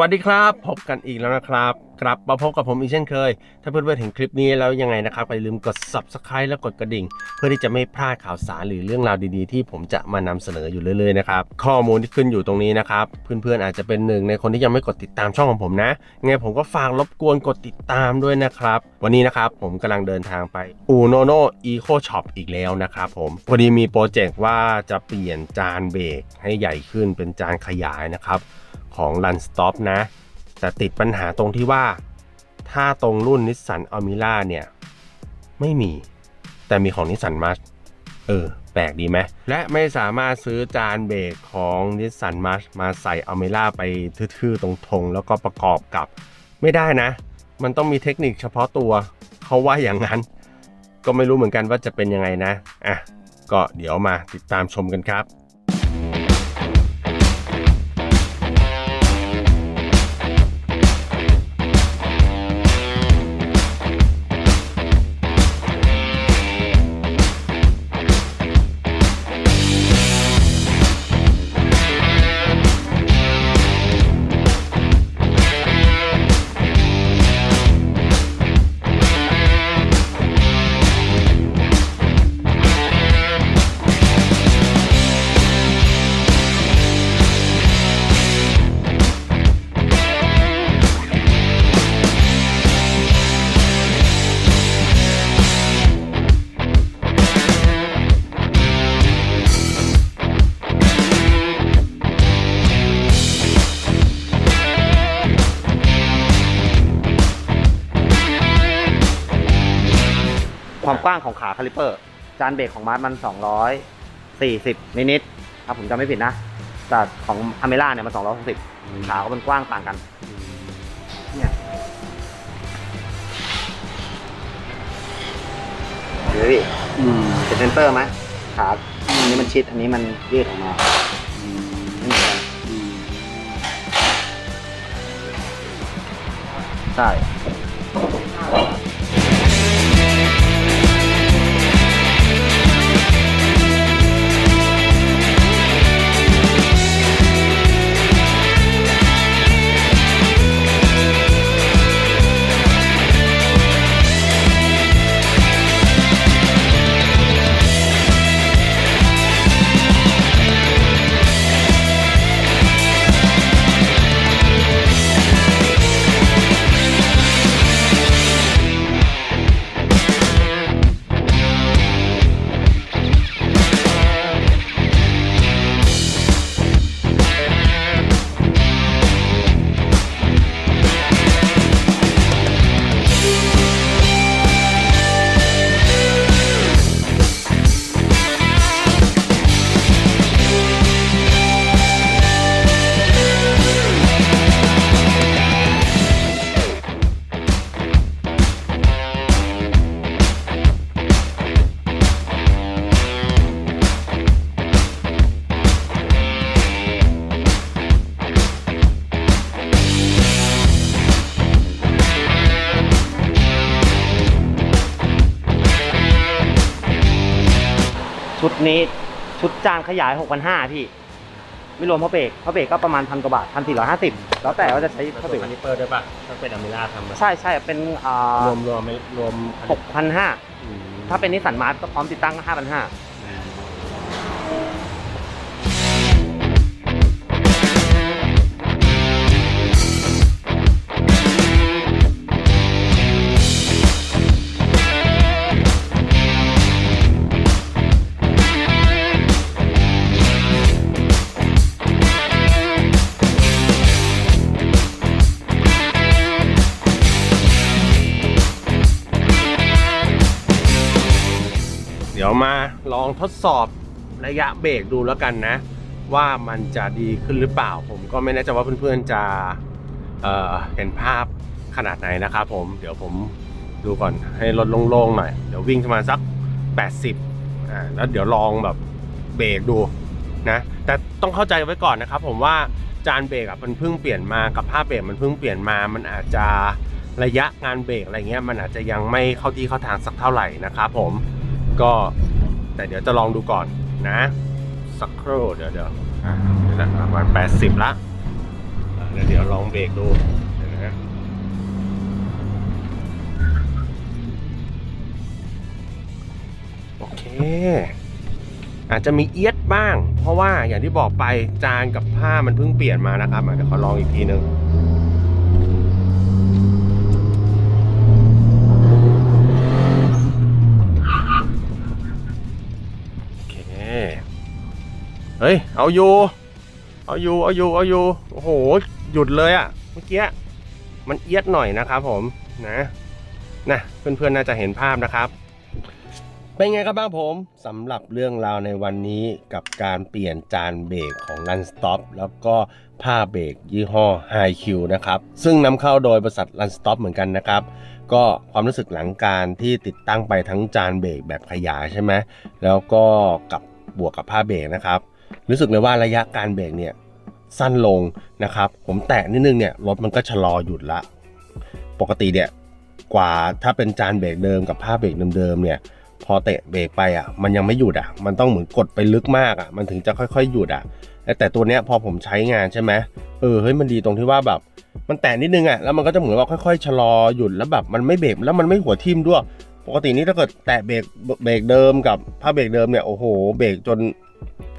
วัสดีครับ พบกันอีกแล้วนะครับกลับมาพบกับผมอีกเช่นเคย ถ้าเพื่อนๆเห็นคลิปนี้แล้วยังไงนะครับอย่าลืมกด subscribe และกดกระดิ่ง เพื่อที่จะไม่พลาดข่าวสารหรือเรื่องราวดีๆ ที่ผมจะมานำเสนออยู่เรื่อยๆนะครับข้อมูลที่ขึ้นอยู่ตรงนี้นะครับ เพื่อนๆอาจจะเป็นหนึ่งในคนที่ยังไม่กดติดตามช่องของผมนะยังไงผมก็ฝากรบกวนกดติดตามด้วยนะครับ วันนี้นะครับผมกำลังเดินทางไปอูโนโนอีโคช็อปอีกแล้วนะครับผมพอดีมีโปรเจกต์ว่าจะเปลี่ยนจานเบรกให้ใหญ่ขึ้นเป็นจานขยายนะครับ ของ Run Stop นะ แต่ติดปัญหาตรงที่ว่า ถ้าตรงรุ่นนิสสันอ l มิล่าเนี่ย ไม่มี แต่มีของนิสสันมา c h เออ แปลกดีไหม และไม่สามารถซื้อจานเบรกของนิสสันมา c h มาใส่อ l มิล่าไปทื่อๆ ตรงๆ แล้วก็ประกอบกับไม่ได้นะ มันต้องมีเทคนิคเฉพาะตัว เขาว่าอย่างนั้น ก็ไม่รู้เหมือนกันว่าจะเป็นยังไงนะ อะ ก็เดี๋ยวมาติดตามชมกันครับ กว้างของขาคาลิเปอร์ จานเบรกของมาร์ทมัน 240 นิดๆถ้าผมจำไม่ผิดนะ แต่ของอเมร่าเนี่ยมัน 260 ขาก็มันกว้างต่างกันเนี่ยเดี๋ยวพี่เป็นเซนเตอร์ไหมขาอันนี้มันชิด อันนี้มันยืดออกมาใช่ ชุดนี้ชุดจานขยาย 6,500 พี่ ไม่รวมพระเบรกพระเบรกก็ประมาณพันกว่าบาทพันสี่ร้อยห้าสิบแล้วแต่ว่าจะใช้พระเบรกคาลิเปอร์ด้วยป่ะถ้าเป็นอเมร่าทำอะใช่ใช่เป็นอ่ารวมรวมไม่รวมหกพันห้าอืมถ้าเป็นนิสสันมาร์ทก็พร้อมติดตั้งก็ห้าพันห้า ดี๋ยวมาลองทดสอบระยะเบรกดูแล้วกันนะ ว่ามันจะดีขึ้นหรือเปล่า ผมก็ไม่แน่ใจว่าเพื่อนๆจะเเห็นภาพขนาดไหนนะครับผมเดี๋ยวผมดูก่อนให้รถโล่งๆหน่อย เดี๋ยววิ่งประมาณสัก 80อ่าแล้วเดี๋ยวลองแบบเบรกดูนะแต่ต้องเข้าใจไว้ก่อนนะครับ ผมว่าจานเบรกอะมันเพิ่งเปลี่ยนมากับภาพเบรกมันเพิ่งเปลี่ยนมามันอาจจะระยะงานเบรกอะไรเงี้ยมันอาจจะยังไม่เข้าที่เข้าทางสักเท่าไหร่นะครับผม ก็แต่เดี๋ยวจะลองดูก่อนนะ สักครู่เดี๋ยวเดี๋ยวอะนี่แหละประมาณ80ละแล้วเดี๋ยวลองเบรกดูเดี๋ยวนะโอเค อาจจะมีเอียดบ้าง เพราะว่าอย่างที่บอกไปจานกับผ้ามันเพิ่งเปลี่ยนมานะครับเดี๋ยวขอลองอีกทีหนึ่ง เฮ้ย เอาอยู่ เอาอยู่ เอาอยู่ เอาอยู่ โอ้โห หยุดเลยอะเมื่อกี้ มันเอียดหน่อยนะครับผม นะ นะ เพื่อนๆ น่าจะเห็นภาพนะครับ เป็นไงครับบ้างผมสำหรับเรื่องราวในวันนี้กับการเปลี่ยนจานเบรกของ Run Stop แล้วก็ผ้าเบรกยี่ห้อ HiQ นะครับ ซึ่งนำเข้าโดยบริษัท Run Stop เหมือนกันนะครับก็ความรู้สึกหลังการที่ติดตั้งไปทั้งจานเบรกแบบขยายใช่ไหมแล้วก็กับบวกกับผ้าเบรกนะครับ รู้สึกเลยว่าระยะการเบรกเนี่ยสั้นลงนะครับ ผมแตะนิดนึงเนี่ยรถมันก็ชะลอหยุดละ ปกติเนี่ยกว่าถ้าเป็นจานเบรกเดิมกับผ้าเบรกเดิมๆเนี่ย พอเตะเบรกไปอะ มันยังไม่หยุดอะ มันต้องเหมือนกดไปลึกมากอะ มันถึงจะค่อยๆหยุดอะ แต่ตัวเนี้ยพอผมใช้งานใช่ไหมเออเฮ้ยมันดีตรงที่ว่าแบบ มันแตะนิดนึงอะแล้วมันก็จะเหมือนว่าค่อยๆชะลอหยุดแล้วแบบมันไม่เบรกแล้วมันไม่หัวทิ่มด้วย ปกตินี่ถ้าเกิดแตะเบรกเบรกเดิมกับผ้าเบรกเดิมเนี่ยโอ้โหเบรกจน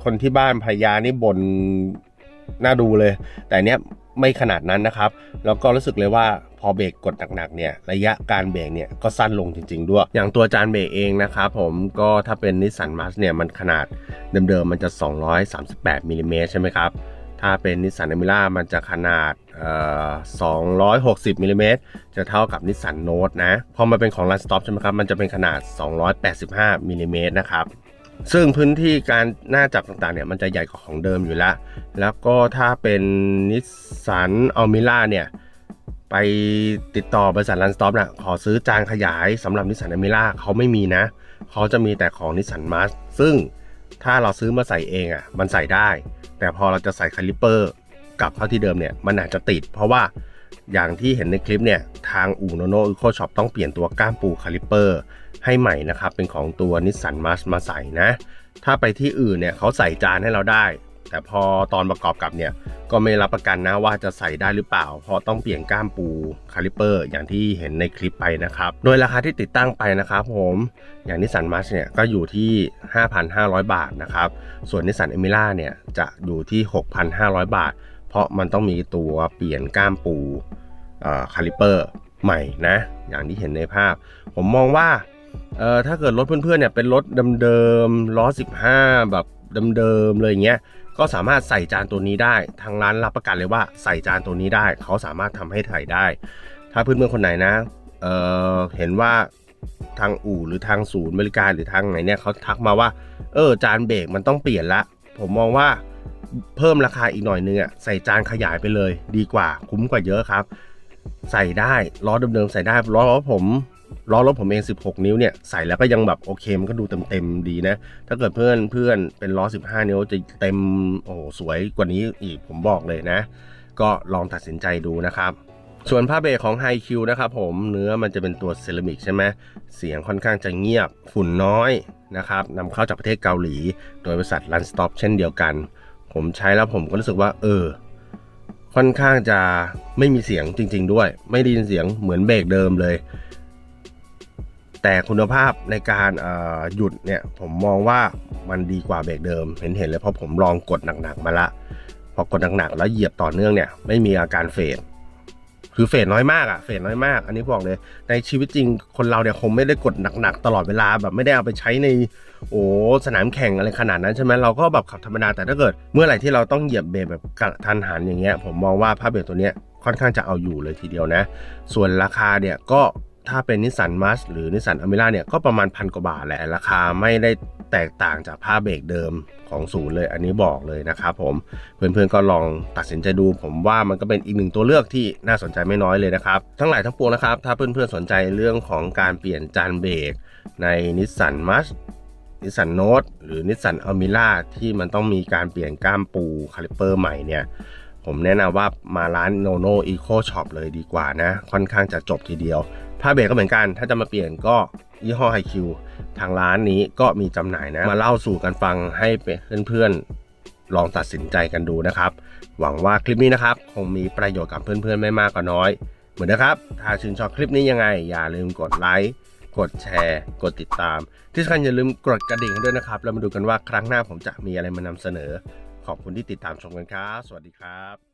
คนที่บ้านภรรยานี่บ่นน่าดูเลย แต่เนี้ยไม่ขนาดนั้นนะครับ แล้วก็รู้สึกเลยว่าพอเบรกกดหนักๆเนี่ยระยะการเบรกเนี่ยก็สั้นลงจริง ๆ ด้วย อย่างตัวจานเบรกเองนะครับผมก็ถ้าเป็นนิสสันมาสเนี่ยมันขนาดเดิมๆมันจะ 238มิลลิเมตรใช่ไหมครับ ถ้าเป็นนิสสันอ m มิล่ามันจะขนาดเอ่อ260มิลลิเมตรจะเท่ากับนิสสันโน e นะ พอมาเป็นของ Run Stop ใช่ไหมครับ มันจะเป็นขนาด 285มิลลิเมตรนะครับ ซึ่งพื้นที่การหน้าจับต่างๆเนี่ยมันจะใหญ่กว่าของเดิมอยู่แล้ว แล้วก็ถ้าเป็นนิสสันอัลมิล่าเนี่ยไปติดต่อบริษัท Run Stop นะขอซื้อจานขยายสำหรับนิสสันอ m มิล่าเขาไม่มีนะ เขาจะมีแต่ของนิสสันมาสซึ่งถ้าเราซื้อมาใส่เองอะมันใส่ได้ แต่พอเราจะใส่คาลิปเปอร์กลับเข้าที่เดิมเนี่ยมันอาจจะติด เพราะว่า อย่างที่เห็นในคลิปเนี่ย ทางอู่โนโนอีโคช็อปต้องเปลี่ยนตัวก้ามปูคาลิเปอร์ให้ใหม่นะครับ เป็นของตัวนิสสันมาสมาใส่นะ ถ้าไปที่อื่นเนี่ยเขาใส่จานให้เราได้ แต่พอตอนประกอบกับเนี่ย ก็ไม่รับประกันนะว่าจะใส่ได้หรือเปล่า เพราะต้องเปลี่ยนก้ามปูคาลิเปอร์อย่างที่เห็นในคลิปไปนะครับ โดยราคาที่ติดตั้งไปนะครับผมอย่างนิสสันมาสเนี่ยก็อยู่ที่ 5,500 บาทนะครับส่วนนิสสันเอมิล่าเนี่ยจะอยู่ที่ 6,500 บาท เพราะมันต้องมีตัวเปลี่ยนก้ามปูคาลิเปอร์ใหม่นะ อย่างที่เห็นในภาพ ผมมองว่าเออถ้าเกิดรถเพื่อนๆเนี่ยเป็นรถเดิมๆล้อ 15 แบบเดิมๆเลยเงี้ยก็สามารถใส่จานตัวนี้ได้ ทางร้านรับประกันเลยว่าใส่จานตัวนี้ได้ เขาสามารถทำให้ถ่ายได้ ถ้าเพื่อนๆคนไหนนะเออเห็นว่าทางอู่หรือทางศูนย์บริการหรือทางไหนเนี่ยเขาทักมาว่า เออจานเบรกมันต้องเปลี่ยนละ ผมมองว่า เพิ่มราคาอีกหน่อยนึงอะใส่จานขยายไปเลย ดีกว่าคุ้มกว่าเยอะครับ ใส่ได้ล้อเดิมๆใส่ได้ล้อรถผมล้อรถผมเอง 16 นิ้วเนี่ยใส่แล้วก็ยังแบบโอเคมันก็ดูเต็มๆดีนะ ถ้าเกิดเพื่อนเพื่อนเป็นล้อ 15 นิ้วจะเต็มโอ้สวยกว่านี้อีกผมบอกเลยนะ ก็ลองตัดสินใจดูนะครับ ส่วนผ้าเบรกของ h i q นะครับผมเนื้อมันจะเป็นตัวเซรามิกใช่ไหมเสียงค่อนข้างจะเงียบฝุ่นน้อยนะครับนำเข้าจากประเทศเกาหลี โดยบริษัท Run Stop เช่นเดียวกัน ผมใช้แล้วผมก็รู้สึกว่า เออ ค่อนข้างจะไม่มีเสียงจริง ๆ ด้วย ไม่ได้ยินเสียงเหมือนเบรกเดิมเลย แต่คุณภาพในการออหยุดเนี่ย ผมมองว่ามันดีกว่าเบรกเดิม เห็นเห็นเลยเพราะผมลองกดหนักๆมาละพอกดหนักๆแล้วเหยียบต่อเนื่องเนี่ย ไม่มีอาการเฟด คือเฟดน้อยมากอะเฟดน้อยมาก อันนี้บอกเลย ในชีวิตจริงคนเราเนี่ยคงไม่ได้กดหนักๆตลอดเวลาแบบไม่ได้เอาไปใช้ในโอ้สนามแข่งอะไรขนาดนั้นใช่ไหมเราก็แบบขับธรรมดาแต่ถ้าเกิด เมื่อไหร่ที่เราต้องเหยียบเบรกแบบกระทันหันอย่างเงี้ยผมมองว่าผ้าเบรกตัวเนี้ยค่อนข้างจะเอาอยู่เลยทีเดียวนะ ส่วนราคาเนี่ยก็ถ้าเป็นนิสสันมาสหรือนิสสันอเมร่าเนี่ยก็ประมาณพันกว่าบาทแหละราคาไม่ได้ แตกต่างจากผ้าเบรกเดิมของศูนย์เลย อันนี้บอกเลยนะครับผมเพื่อนๆก็ลองตัดสินใจดู ผมว่ามันก็เป็นอีกหนึ่งตัวเลือกที่น่าสนใจไม่น้อยเลยนะครับทั้งหลายทั้งปวงนะครับ ถ้าเพื่อนๆสนใจเรื่องของการเปลี่ยนจานเบรกในนิสสันมัสนิสสันโนตหรือนิสสันอัลมิล่าที่มันต้องมีการเปลี่ยนก้ามปูคาลิปเปอร์ใหม่เนี่ยผมแนะนำว่ามาร้านโนโนอีโคช็อปเลยดีกว่านะ ค่อนข้างจะจบทีเดียว ผ้าเบรกก็เหมือนกัน ถ้าจะมาเปลี่ยนก็ยี่ห้อไฮคิวทางร้านนี้ก็มีจำหน่ายนะ มาเล่าสู่กันฟังให้เพื่อนๆ ลองตัดสินใจกันดูนะครับ หวังว่าคลิปนี้นะครับ คงมีประโยชน์กับเพื่อนๆ ไม่มากก็น้อย เหมือนนะครับ ถ้าชื่นชอบคลิปนี้ยังไง อย่าลืมกดไลค์กดแชร์ กดติดตาม ที่สำคัญอย่าลืมกดกระดิ่งด้วยนะครับ แล้วมาดูกันว่าครั้งหน้าผมจะมีอะไรมานำเสนอ ขอบคุณที่ติดตามชมกันครับ สวัสดีครับ